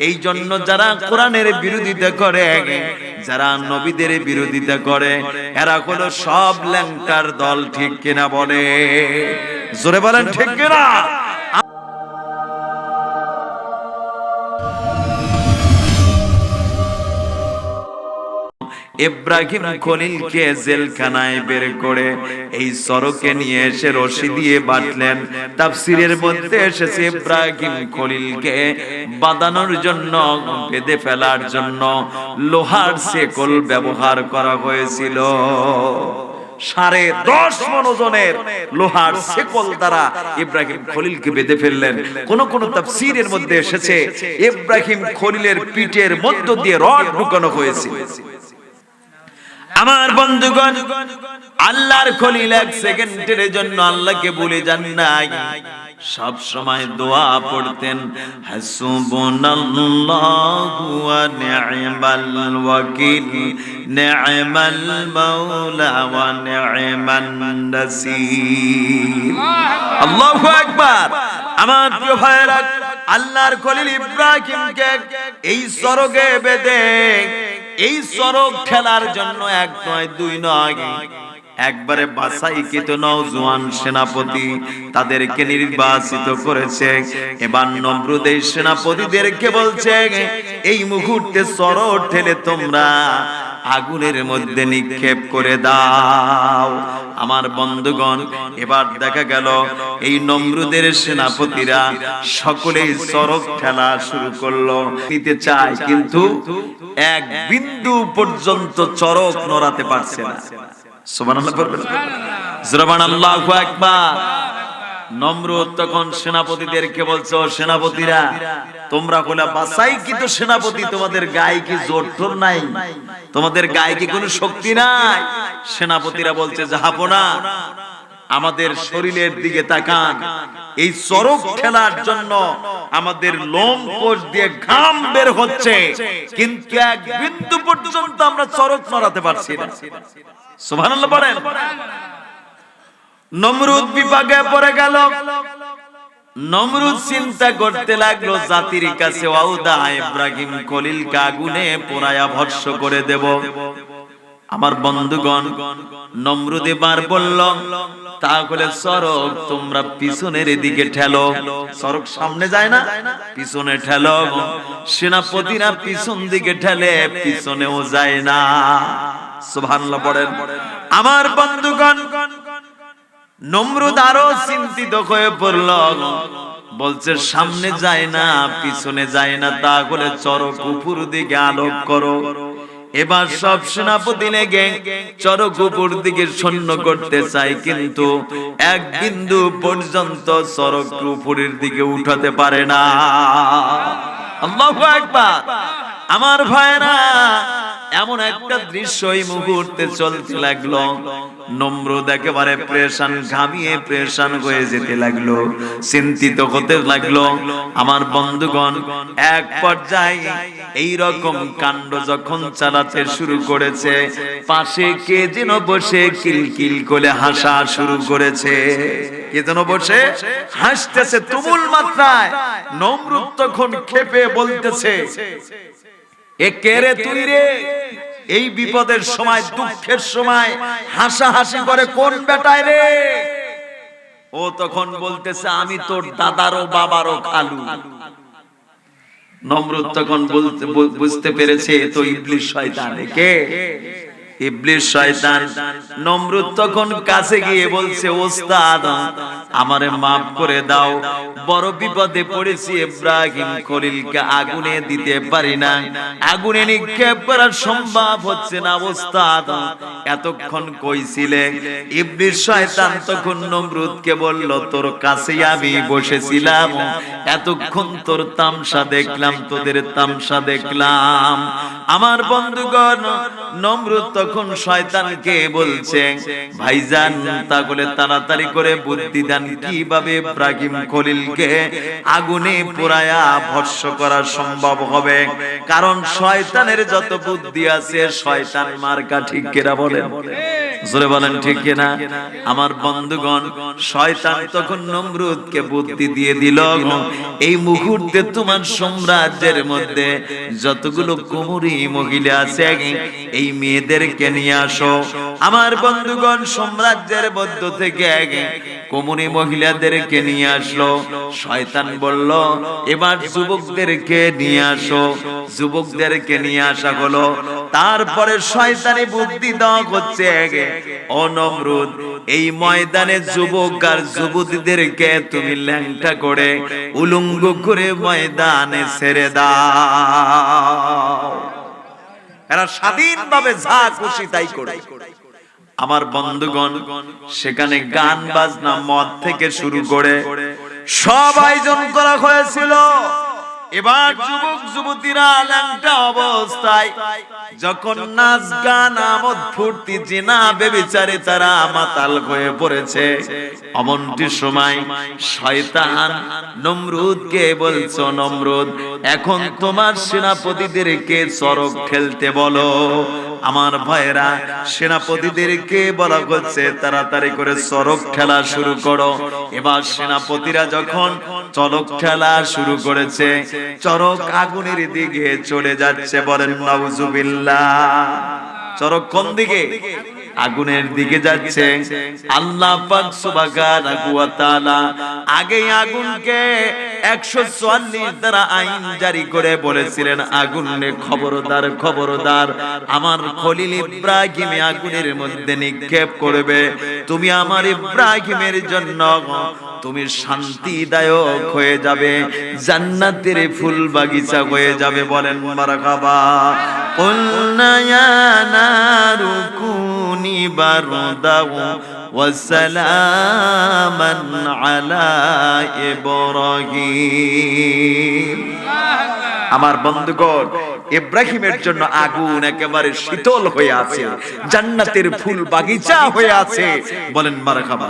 এই জন্য যারা কোরআনের বিরোধিতা করে, যারা নবীদের বিরোধিতা করে, এরা হলো সব ল্যাংটার দল, ঠিক কিনা বলে? জোরে বলেন, ঠিক কিনা? ইব্রাহিম খলিলকে জেলখানায় বের করে এই সরকে নিয়ে এসে রশি দিয়ে বাঁধলেন। তাফসিরের মধ্যে এসেছে ইব্রাহিম খলিলকে বাঁধানোর জন্য, বেঁধে ফেলার জন্য লোহার সেকল ব্যবহার করা হয়েছিল। সাড়ে দশ মন ওজনের লোহার সেকল দ্বারা ইব্রাহিম খলিলকে বেঁধে ফেললেন। কোন কোন তাফসিরের মধ্যে এসেছে, ইব্রাহিম খলিলের পিঠের মধ্য দিয়ে রড ঢুকানো হয়েছে। আমার বন্ধুগণ, আল্লাহর খলিল এক সেকেন্ডের জন্য আল্লাহকে ভুলে যান নাই। সব সময় দোয়া পড়তেন, হাসবুনাল্লাহু ওয়া নি'মাল ওয়াকিল, নি'মাল মাওলা ওয়া নি'মান আল্লাহু আকবার। আমার প্রিয় ভাইরা আল্লাহর খলিল ইব্রাহিমকে এই সরগে বেঁধে এই সড়ক খেলার জন্য এক নয়, দুই নয়। একবারে বাসাইকৃত নওজোয়ান সেনাপতি তাদেরকে নির্বাচিত করেছে। এবার নমরুদের সেনাপতিদেরকে বলছে, এই মুহূর্তে সরো ঠেলে তোমরা আগুনের মধ্যে নিক্ষেপ করে দাও। আমার বন্ধুগণ, এবার দেখা গেল এই নমরুদের সেনাপতিরা সকলেই সড়ক খেলা শুরু করল। নিতে চায়, কিন্তু এক বিন্দু পর্যন্ত চরক নড়াতে পারছে না। সুবহানাল্লাহ, পড়বেন। সুবহানাল্লাহু। আকবার নমরুদ তখন সেনাপতিদেরকে বলছো সেনাপতিরা, তোমরা কোলা বাসাই কিন্তু সেনাপতি? তোমাদের গায়ে কি জোর টোর নাই? তোমাদের গায়ে কি কোনো শক্তি নাই? সেনাপতিরা বলছে, জাহাপনা, আমাদের শরীরের দিকে তাকান। এই চরক খেলার জন্য আমাদের লোম কোষ দিয়ে ঘাম বের হচ্ছে। কিন্তু এক বিন্দু পর্যন্ত আমরা চরক নড়াতে পারছি না। সুবহানাল্লাহ বলেন। নমরুদ বিপাকে পড়ে গেল। নমরুদ চিন্তা করতে লাগল, জাতির কাছে ওয়াউদা ইব্রাহিম খলিল কাগুনে পোড়ায়া ভস্য করে দেব। আমার বন্ধুগণ, নমরুদ এবার বলল, তাহলে সরক তোমরা পিছনের দিকে ঠেলো। সরক সামনে যায় না, পিছনে ঠেলো। সেনাপতিরা পিছন দিকে ঠেলে, পিছনেও যায় না। সুবহানাল্লাহ পড়েন আমার বন্ধুগণ নমরুদ আরও চিন্তিত হয়ে পড়ল। বলছে, সামনে যায় না, পিছনে যায় না তা করে চরক উপর দিকে আলোক করো। এবার সব সেনাপতি লেগে চরক উপর দিকে সৈন্য করতে চাই কিন্তু এক বিন্দু পর্যন্ত চরক উপরের দিকে উঠাতে পারে না। আমার ভাইরা এমন একটা দৃশ্য এই মুহূর্তে চলতে লাগল। নম্রদ একেবারে প্রেশান, ঘামিয়ে প্রেশান হয়ে যেতে লাগল। চিন্তিত হতে লাগল, আমার বন্ধুগণ, এক পর্যায়ে এই রকম কাণ্ড যখন চালাতে শুরু করেছে, পাশে কে যেন বসে কিলকিল করে হাসা শুরু করেছে। কে যেন বসে হাসতেছে তুমুল মাত্রায়। নমরুদ তখন খেপে বলতেছে এ কে রে তুই রে। এই বিপদের সময়, দুঃখের সময় হাসা হাসি করে কোন বেটায় রে? ও তখন বলতেছে, আমি তোর দাদারও বাবারও খালু নম্রত তখন বলতে বুঝতে পেরেছে তো ইবলিশ শয়তান। কে? ইবলিশ শয়তান নমরুদ তখন কাছে গিয়ে বলছে, ওস্তাদ, আমারে মাফ করে দাও। বড় বিপদে পড়েছি, ইব্রাহিম খলিলকে আগুনে দিতে পারি না। আগুনে নিক্ষেপ সম্ভব হচ্ছে না, ওস্তাদ। এতক্ষণ কইছিলে শয়তান তখন নমরুদকে বলল, তোর কাছে আমি বসেছিলাম। এতক্ষণ তোর তামসা দেখলাম, তোদের তামসা দেখলাম। আমার বন্ধুগণ, নমরুদ তখন শয়তানকে বলছে, ভাইজান, তাহলে তাড়াতাড়ি করে বুদ্ধি দেন কীভাবে ইব্রাহিম খলিলকে আগুনে পোড়ায়া ভস্য করা সম্ভব হবে? কারণ শয়তানের যত বুদ্ধি আছে, শয়তান মার্কা ঠিক কেরা বলেন? জোরে বলেন ঠিক কিনা? আমার বন্ধুগণ, শয়তান তখন নমরুদকে বুদ্ধি দিয়ে দিল এই মুহূর্তে তোমার সাম্রাজ্যের মধ্যে যতগুলো কুমুরি মহিলা আছে, এই মেয়েদেরকে নিয়ে আসো। আমার বন্ধুগণ, সাম্রাজ্যের মধ্য থেকে কুমুরি মহিলাদেরকে নিয়ে আসলো। শয়তান বলল, এবার যুবকদেরকে নিয়ে আসো। যুবকদেরকে নিয়ে আসা হলো। তারপরে শয়তানি বুদ্ধি দেওয়া হচ্ছে ও নমরুদ এই ময়দানে যুবক আর যুবতীদেরকে তুমি ল্যাংটা করে উলঙ্গ করে ময়দানে ছেড়ে দাও। এরা স্বাধীনভাবে যা খুশি তাই করে আমার বন্ধুগণ, সেখানে গান বাজনা মদ থেকে শুরু করে সব আয়োজন করা হয়েছিল। এবার যুবক, যুবতীরা ল্যাংটা অবস্থায়, যখন নাচ গান আমোদ ফুর্তি, জিনা বেবিচারে তারা মাতাল হয়ে পড়েছে। অমনটি সময় শয়তান নমরুদকে বলছো, নমরুদ, এখন তোমার সেনাপতিদেরকে চরক খেলতে বলো। আমার ভাইরা সেনাপতিদেরকে বলা হচ্ছে, তাড়াতাড়ি করে চরক খেলা শুরু করো। এবার সেনাপতিরা যখন চরক ঠেলা শুরু করেছে। চরক আগুনের দিকে চলে যাচ্ছে বলেন, নাউজুবিল্লাহ। চরক কোন দিকে? আগুনের দিকে যাচ্ছে। আল্লাহ পাক সুবহানাহু ওয়া আগে আগুনকে 144 দ্বারা আইন জারি করে বলেছিলেন, আগুনে খবরদার খবরদার। আমার খলিল ইব্রাহিম আগুনের মধ্যে নিক্ষেপ করবে। তুমি আমার ইব্রাহিমের জন্য তুমি শান্তিদায়ক হয়ে যাবে জান্নাতের ফুল বাগিচা হয়ে যাবে বলেন মারাকাবা قلنا يا نار كوني بردا وسلاما على إبراهيم আমার বন্ধুগণ ইব্রাহিমের জন্য আগুন একেবারে শীতল হয়ে আছে জান্নাতের ফুল বাগিচা হয়ে আছে বলেন মারাকাবা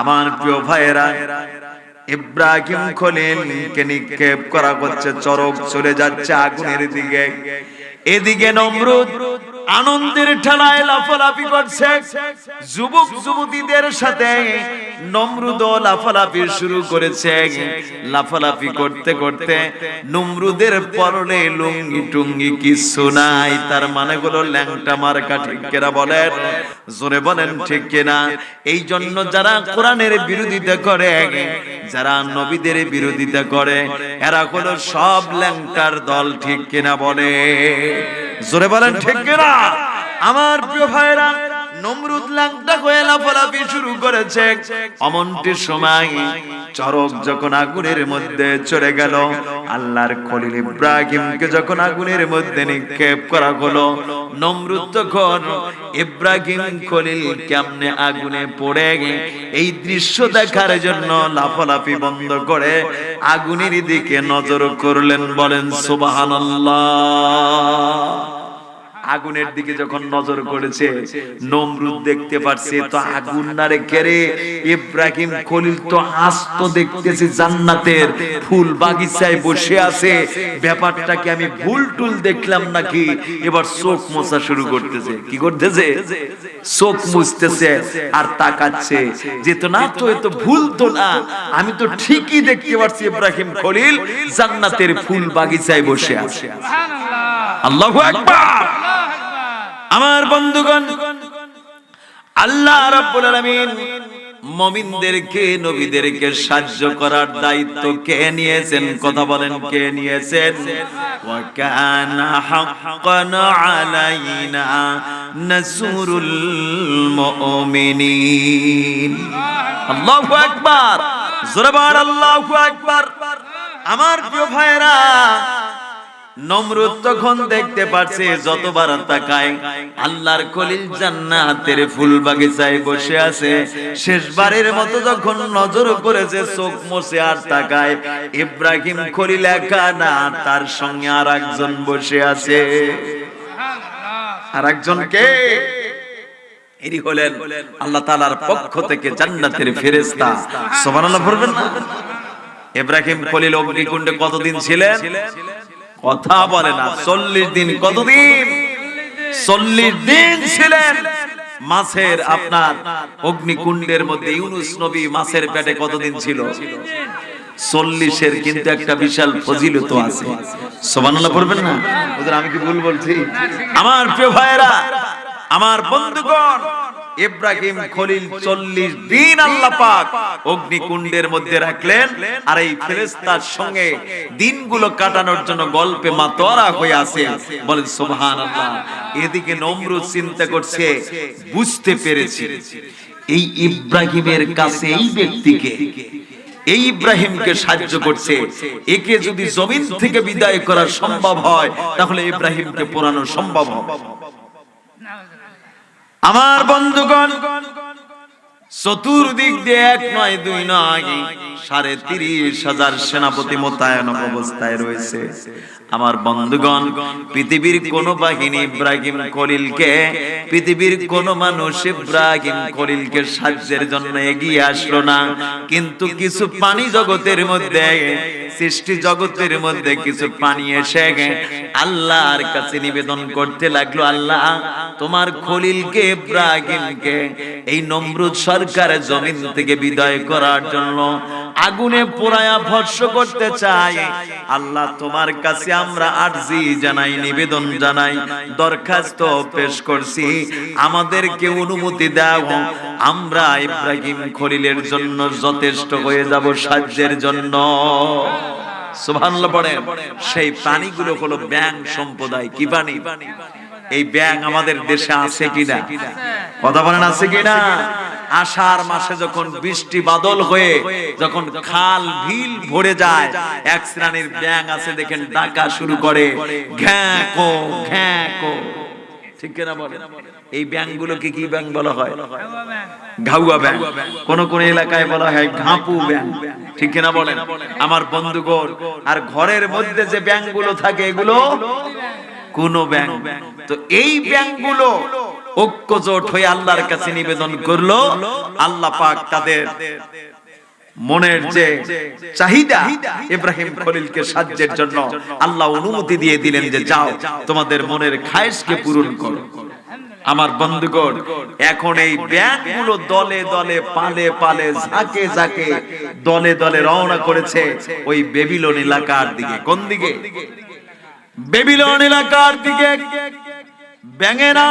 আমার প্রিয় ভাইয়েরা, ইব্রাহিম খলিল কে নিক্ষেপ করা করছে চরক চলে যাচ্ছে আগুনের দিকে। এদিকে নমরুদ আনন্দের ঠেলায় লাফালাফি করছে। যুবক যুবতীদের সাথে নমরুদ লাফালাফি শুরু করেছে। লাফালাফি করতে করতে নমরুদের পরনে লুঙ্গি টুঙ্গি কিছু নাই। তার মানে গুলো ল্যাংটা মার্কা, ঠিক কেনা বলেন? জোরে বলেন, ঠিক কিনা? এই জন্য যারা কোরআনের বিরোধিতা করে, যারা নবীদের বিরোধিতা করে, এরা হলো সব ল্যাংটার দল, ঠিক কিনা বলে? জোরে বলেন ঠিক কিনা? আমার প্রিয় ভাইরা নমরুদ লাংটা হয়ে লাফালাফি শুরু করেছে। অমনটি সময় চরক যখন আগুনের মধ্যে চলে গেল, আল্লাহর খলিল ইব্রাহিমকে যখন আগুনের মধ্যে নিক্ষেপ করা হলো, নমরুদ তখন ইব্রাহিম খলিল কেমনে আগুনে পড়ে এই দৃশ্য দেখার জন্য লাফালাফি বন্ধ করে আগুনের দিকে নজর করলেন, বলেন, সুবহানাল্লাহ। আগুনের দিকে যখন নজর করেছে নমরুদ দেখতে পারছে তো আগুন না রেখে রে ইব্রাহিম খলিল তো আস্ত দেখতেছে জান্নাতের ফুল বাগিচায় বসে আছে। ব্যাপারটাকে আমি ভুল টুল দেখলাম নাকি? এবার চোখ মোছা শুরু করতেছে। কি করতেছে? চোখ মুছতেছে আর তাকাচ্ছে। যে তো না তো এত ভুল তো না। আমি তো ঠিকই দেখতে পাচ্ছি ইব্রাহিম খলিল জান্নাতের ফুল বাগিচায় বসে আছে। আল্লাহু আমার বন্ধুগণ, আল্লাহ মুমিনদেরকে, নবীদেরকে সাহায্য করার দায়িত্ব কে নিয়েছেন? কথা বলেন, কে নিয়েছেন? আমার প্রিয় ভাইরা নমরুদ তখন দেখতে পাচ্ছে যতবার তাকায়, আল্লাহর কলিল জান্নাতের ফুল বাগিচায় বসে আছে। শেষবারের মতো যখন নজর করেছে চোখ মোছে আর তাকায়, ইব্রাহিম খলিল একা না, তার সঙ্গে আর একজন বসে আছে। আর একজন কে? এরই হলেন আল্লাহ তাআলার পক্ষ থেকে জান্নাতের ফেরেশতা। সুবহানাল্লাহ পড়বেন না? ইব্রাহিম খলিল অগ্নিকুণ্ডে কতদিন ছিলেন? কথা বলে না। চল্লিশ দিন কতদিন? চল্লিশ দিন ছিলেন। মাছের আপনার অগ্নিকুণ্ডের মধ্যে ইউনুস নবী মাছের পেটে কতদিন ছিল? চল্লিশের কিন্তু একটা বিশাল ফজিলত আছে। সোবানাল্লাহ পড়বেন না? ওদের আমি কি ভুল বলছি? আমার প্রিয় ভাইয়েরা আমার বন্ধুগণ ইব্রাহিম খলিল চল্লিশ দিন আল্লাহ পাক অগ্নিকুণ্ডের মধ্যে রাখলেন আর এই ফেরেস্তার সঙ্গে দিনগুলো কাটানোর জন্য গল্পে মাতোয়ারা হয়ে আছে বলেন সুবহান আল্লাহ এদিকে নমরুদ চিন্তা করছে বুঝতে পেরেছি। এই ইব্রাহিমের কাছে এই ব্যক্তিকে এই ইব্রাহিমকে সাহায্য করছে। একে যদি জমিন থেকে বিদায় করা সম্ভব হয় তাহলে ইব্রাহিমকে পোড়ানো সম্ভব হবে। আমার বন্ধুগণ, চতুর্দিক দিয়ে এক নয়, দুই নয়, সাড়ে তিরিশ হাজার সেনাপতি মোতায়েন অবস্থায় রয়েছে। আমার বন্ধুগণ, পৃথিবীর কোন বাহিনী ইব্রাহিম খলিলকে, পৃথিবীর কোন মানুষ ইব্রাহিম খলিলকে সাহায্যের জন্য এগিয়ে আসলো না। কিন্তু কিছু পানি জগতের মধ্যে সৃষ্টি জগতের মধ্যে কিছু পানি এসে আল্লাহর কাছে নিবেদন করতে লাগল, আল্লাহ, তোমার খলিলকে, ইব্রাহিমকে, এই নমরুদ সরকার জমিন থেকে বিদায় করার জন্য আগুনে পোড়ায়া ভস্য করতে চাই। আল্লাহ তোমার কাছে আমরা আরজি জানাই, নিবেদন জানাই, দরখাস্ত পেশ করছি। আমাদেরকে অনুমতি দাও। আমরা ইব্রাহিম খলিলের জন্য যথেষ্ট হয়ে যাব সাহায্যের জন্য। সুবহানাল্লাহ পড়ে সেই প্রাণীগুলো হলো ব্যাং সম্প্রদায়, কি প্রাণী? এই ব্যাং আমাদের দেশে আছে কিনা? কথা বলেন আছে কিনা? আষাঢ় মাসে যখন বৃষ্টি বাদল হয়ে যখন খাল ভিল ভরে যায় এক শ্রেণির ব্যাং আছে দেখেন ডাকা শুরু করে ঘ্যাঁকো ঘ্যাঁকো। ঠিক কিনা বলেন? এই ব্যাংগুলোকে কি ব্যাং বলা হয়? ঘাউয়া ব্যাং কোন কোন এলাকায় বলা হয় ঘাপু ব্যাং ঠিক কিনা বলেন? আমার বন্ধুগণ আর ঘরের মধ্যে যে ব্যাংগুলো থাকে এগুলো কোন ব্যাংক। তো এই ব্যাংকগুলো ঐক্যজোট হয়ে আল্লাহর কাছে নিবেদন করল, আল্লাহ পাক তাদের মনের যে চাহিদা ইব্রাহিম খলিলকে সাহায্যের জন্য আল্লাহ অনুমতি দিয়ে দিলেন যে যাও, তোমাদের মনের খায়েশকে পূরণ করো। আমার বন্ধুগণ, এখন এই ব্যাংকগুলো দলে দলে, পালে পালে, ঝাঁকে ঝাঁকে দলে দলে রওনা করেছে ওই বেবিলন এলাকার দিকে। কোন দিকে? বেবিলন এলাকার দিকে ব্যাঙেরা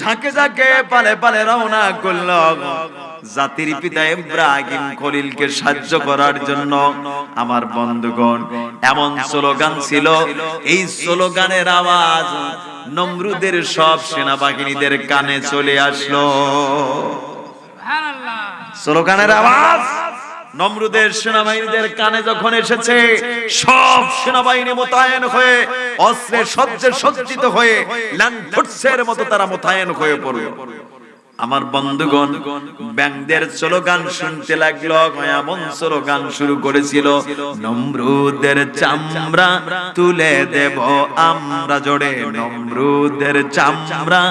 ঝাঁকে ঝাঁকে পালে পালে রওনা করল জাতির পিতা ইব্রাহিম খলিলকে সাহায্য করার জন্য। আমার বন্ধুগণ এমন স্লোগান ছিল এই স্লোগানের আওয়াজ নমরুদের সব সেনাবাহিনীদের কানে চলে আসলো। স্লোগানের আওয়াজ? নমরুদের সেনাবাহিনীদের কানে যখন এসেছে, সব সেনাবাহিনী মোতায়েন হয়ে অস্ত্রের সজ্জে সজ্জিত হয়ে ল্যান্ডফোর্সের মতো তারা মোতায়েন হয়ে পড়ল। আমার বন্ধুগণ, ব্যাংকদের স্লোগান শুনতে লাগল এমন স্লোগান শুরু করেছিল, নমরুদের চামড়া তুলে দেব আমরা জোরে, নমরুদের চামড়া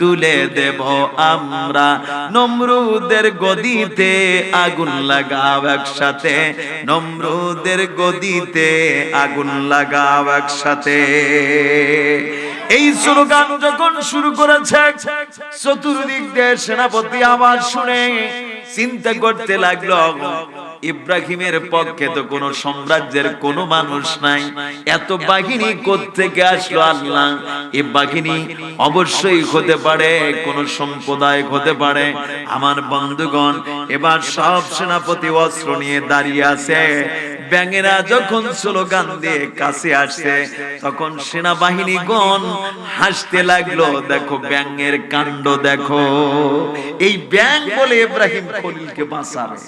তুলে দেব আমরা। নমরুদের গদিতে আগুন লাগাও একসাথে, নমরুদের গদিতে আগুন লাগাও একসাথে। এই স্লোগান যখন শুরু করেছে, চতুর্দিক দিয়ে সেনাপতি আবার শুনে চিন্তা করতে লাগল, ইব্রাহিমের পক্ষে তো কোনো সাম্রাজ্যের কোনো মানুষ নাই। এত বাহিনী থেকে আসলো আল্লাহ? এ বাহিনী অবশ্যই হতে পারে, কোন সম্প্রদায় হতে পারে। আমার বন্ধুগণ, এবার সব সেনাপতি অস্ত্র নিয়ে দাঁড়িয়ে আছে। ব্যাঙেরা যখন স্লোগান দিয়ে কাছে আসছে, তখন সেনাবাহিনী গণ হাসতে লাগল, দেখো ব্যাঙের কাণ্ড, দেখো। এই ব্যাং বলে ইব্রাহিম খলিলকে বাঁচাবে।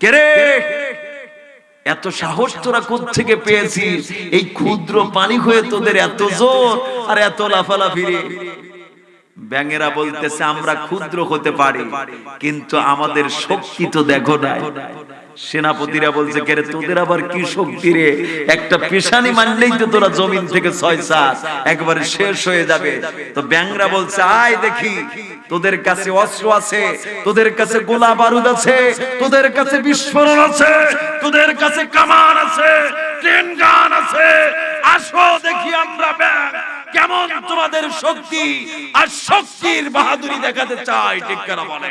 কেরে এত সাহস তোরা থেকে পেয়েছিস? এই ক্ষুদ্র পানি হয়ে তোদের এত জোর আর এত লাফালা রে। ব্যাঙেরা বলতেছে, আমরা ক্ষুদ্র হতে পারি, কিন্তু আমাদের শক্তি তো দেখো না সেনাপতিরা বলছে, কেরে, তোদের আবার কি শক্তি রে? একটা পেশানি মানলেই তো তোরা জমিন থেকে ছয় সাত, একবারে শেষ হয়ে যাবে। তো ব্যাংরা বলছে, আয় দেখি, তোদের কাছে অস্ত্র আছে, তোদের কাছে গোলা বারুদ আছে, তোদের কাছে বিস্ফোরণ আছে, তোদের কাছে কামান আছে, ট্রেন গান আছে। আসো দেখি আমরা ব্যাং কেমন তোমাদের শক্তি? আর শক্তির বাহাদুরি দেখাতে চাই, ঠিক বলে।